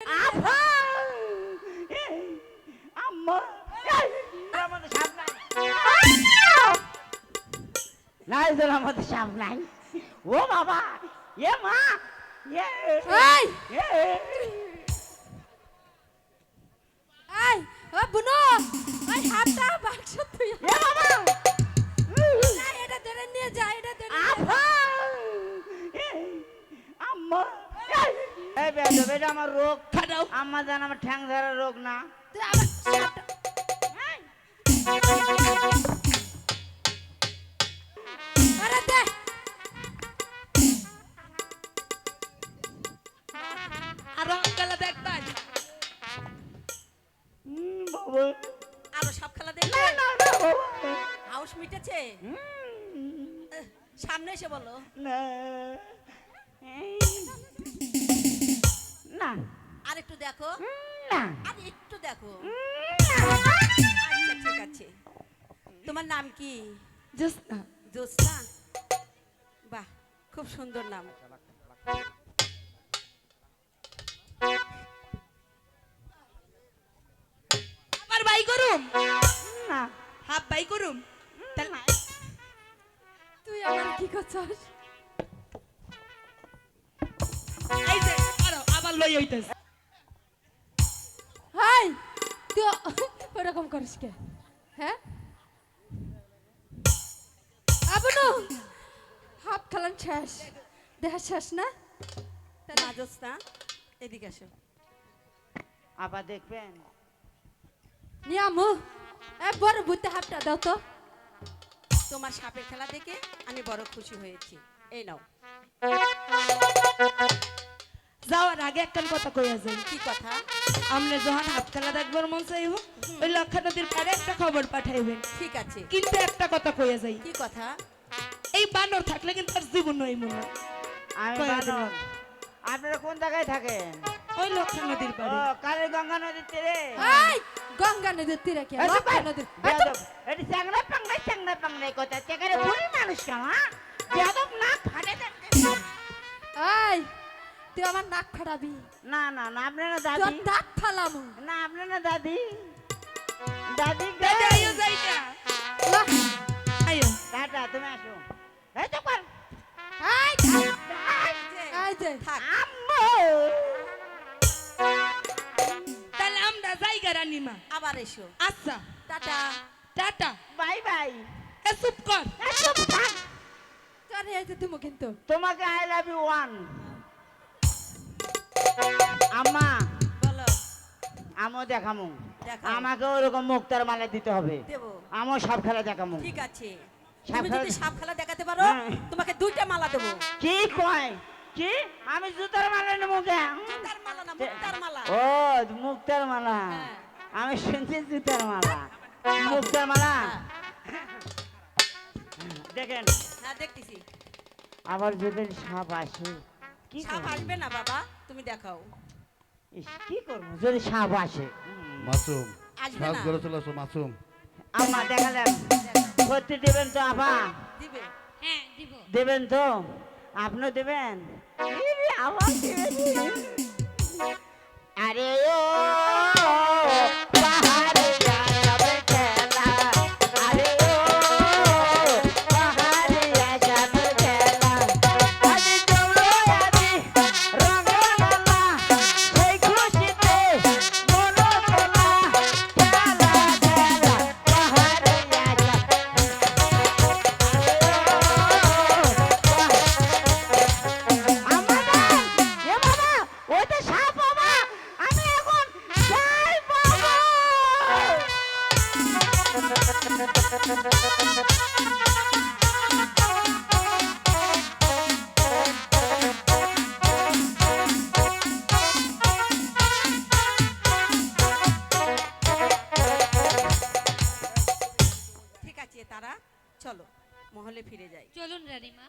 আফা আম্মা! আমাদের সাপ নাই। তোর আমাদের ও বাবা এ মা এই! এই ও বুনো এই হাতটা বাক্স তুই এ বাবা! এটা ধরে নিয়ে যা এটা ধরে আম্মা! এই বেদো বেটা আমার রোগ। খাটাও। আম্মা জান আমার ঠ্যাং ধরার রোগ না। তুই আবার সাপটা- আরে দে। আরও খেলা দেখবেন হুম, আরও সব খেলা দেখবেন না না বাবা। হাউস মিটেছে? সামনে এসে বলো। না। না। আর একটু দেখো। না। আর একটু দেখো আচ্ছা ঠিক আছে। তোমার নাম কি? জোসনা জোসনা বাহ খুব সুন্দর নাম। আবার বাই করুম না। হাফ বাই করুম তুই আমার কি করছস? হাই তুই ওরকম করিস কে? হ্যাঁ? আবনু হাফ খেলান শেষ। দেখা শেষ না? এদিকে আসো। আবার দেখবেন। নিয়ামু এ বড় বুতে হাফটা দাও তো। তোমার সাপের খেলা দেখে আমি বড় খুশি হয়েছি। এই নাও। যাওয়ার আগে একটা কথা কইয়া যাই। কি কথা? আপনি যখন হাত খেলা দেখবার মন চাইব ওই লক্ষা নদীর পাড়ে একটা খবর পাঠাইবেন। ঠিক আছে। কিন্তু একটা কথা কইয়া যাই। কি কথা? এই বানর থাকলে কিন্তু আর জীবন হইব না আমি বানর। আপনারা কোন জায়গায় থাকেন? ওই লক্ষা নদীর ও পাড়ে কালী গঙ্গা নদীর তীরে? এই গঙ্গা নদীর তীরে কে? লক্ষা নদীর বেয়াদব। এটি চ্যাংড়া পাংড়াই চ্যাংড়া পাংড়াই কথা। চেকারে বুড়ি মানুষ কেমন বেয়াদব না ফাটে দেন। এই তুই আমার নাক ফাটাবি। না না না আপনারা দাদি। দাঁত ফালামু না আপনারা দাদি। দাদি দাদা আইও যাই আইও টাটা তুমি আসো। এই তো কর। এই এই যে আম্মু। তাহলে আমরা জায়গা রানিমা। আবার এসো। আচ্ছা। টাটা। টাটা। Bye bye. এ চুপ কর। এই চুপ থাক। তোর এই যে তুমি কিন্তু। তোমাকে আই লাভ ইউ ওয়ান আমও দেখামু। দেখাও। আমাকে ওরকম মুক্তার মালা দিতে হবে। দেবো। আমও সব খেলা দেখামু। ঠিক আছে। সাপ তুমি যদি খেলা- সাপ খেলা দেখাতে পারো হ্যাঁ। তোমাকে দুইটা মালা দেবো। কি কয়? কি? আমি জুতার মালা নেব কে? মুক্তার মালা না মুক্তার মালা। ও মুক্তার মালা। হ্যাঁ। আমি শুনছি জুতার মালা। মুক্তার মালা। হ্যাঁ, দেখেন। হ্যাঁ দেখতেছি। আবার যদি সাপ আসে কি সাপ করব? আসবে না বাবা তুমি দেখাও। ইস, কি করব? যদি সাপ আসে। মাসুম আসবে না। ধরে চলে আসো মাসুম। আমা দেখালেন ভর্তি দেবেন তো আপা? দিবে। হ্যাঁ দিব। দেবেন তো? আপনিও দেবেন? ইরে, আবার দেবেন। আরে ও ঠিক আছে তারা চলো মহলে ফিরে যাই। চলুন রানীমা।